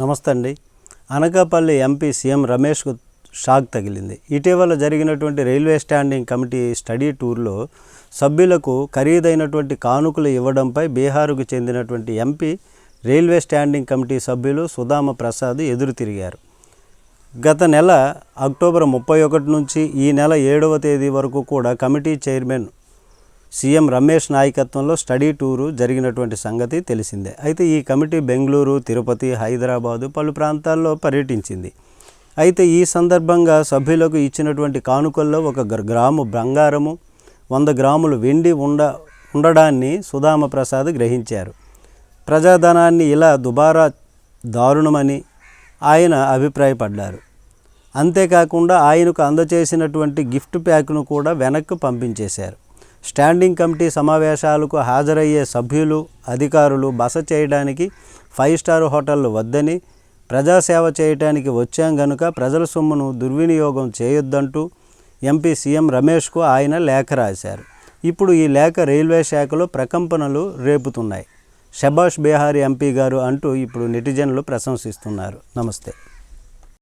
నమస్తే అండి. Anakapalli MP CM రమేష్కు షాక్ తగిలింది. ఇటీవల జరిగినటువంటి రైల్వే స్టాండింగ్ కమిటీ స్టడీ టూర్లో సభ్యులకు ఖరీదైనటువంటి కానుకలు ఇవ్వడంపై బీహారుకు చెందినటువంటి ఎంపీ రైల్వే స్టాండింగ్ కమిటీ సభ్యులు సుధామ ప్రసాద్ ఎదురు తిరిగారు. గత నెల అక్టోబర్ ముప్పై ఒకటి నుంచి ఈ నెల ఏడవ తేదీ వరకు కూడా కమిటీ చైర్మన్ సీఎం రమేష్ నాయకత్వంలో స్టడీ టూరు జరిగినటువంటి సంగతి తెలిసిందే. అయితే ఈ కమిటీ బెంగళూరు తిరుపతి హైదరాబాదు పలు ప్రాంతాల్లో పర్యటించింది. అయితే ఈ సందర్భంగా సభ్యులకు ఇచ్చినటువంటి కానుకల్లో ఒక గ్రాము బంగారము వంద గ్రాములు వెండి ఉండ ఉండడాన్ని సుధామ ప్రసాద్ గ్రహించారు. ప్రజాధనాన్ని ఇలా దుబారా దారుణమని ఆయన అభిప్రాయపడ్డారు. అంతేకాకుండా ఆయనకు అందచేసినటువంటి గిఫ్ట్ ప్యాక్ను కూడా వెనక్కి పంపించేశారు. స్టాండింగ్ కమిటీ సమావేశాలకు హాజరయ్యే సభ్యులు అధికారులు బస చేయడానికి ఫైవ్ స్టార్ హోటళ్ళు వద్దని ప్రజాసేవ చేయటానికి వచ్చాం గనుక ప్రజల సొమ్మును దుర్వినియోగం చేయొద్దంటూ ఎంపీ సీఎం రమేష్కు ఆయన లేఖ రాశారు. ఇప్పుడు ఈ లేఖ రైల్వే శాఖలో ప్రకంపనలు రేపుతున్నాయి. షబాష్ బీహారీ ఎంపీ గారు అంటూ ఇప్పుడు నెటిజన్లు ప్రశంసిస్తున్నారు. నమస్తే.